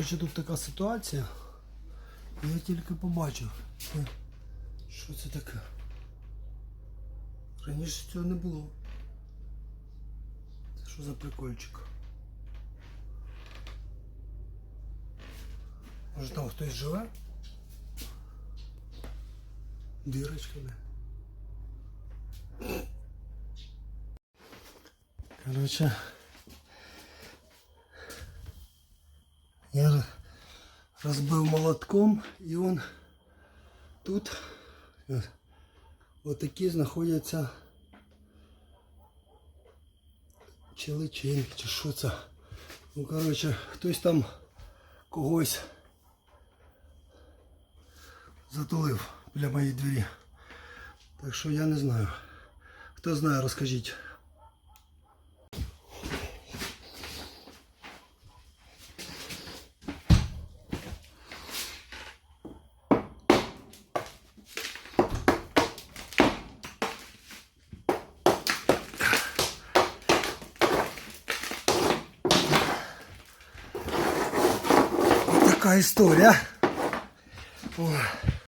Коротше, тут така ситуація. Я тільки побачив. Що це таке? Раніше цього не було. Це що за прикольчик? Може там хтось живе? Дірочка, не? Короче, я разбил молотком, и он тут е, отакі знаходяться чи личинки, чи що це. Ну, коротше, хтось там когось затулив біля моєї двері. Так що я не знаю. Хто знає, розкажіть. Така історія.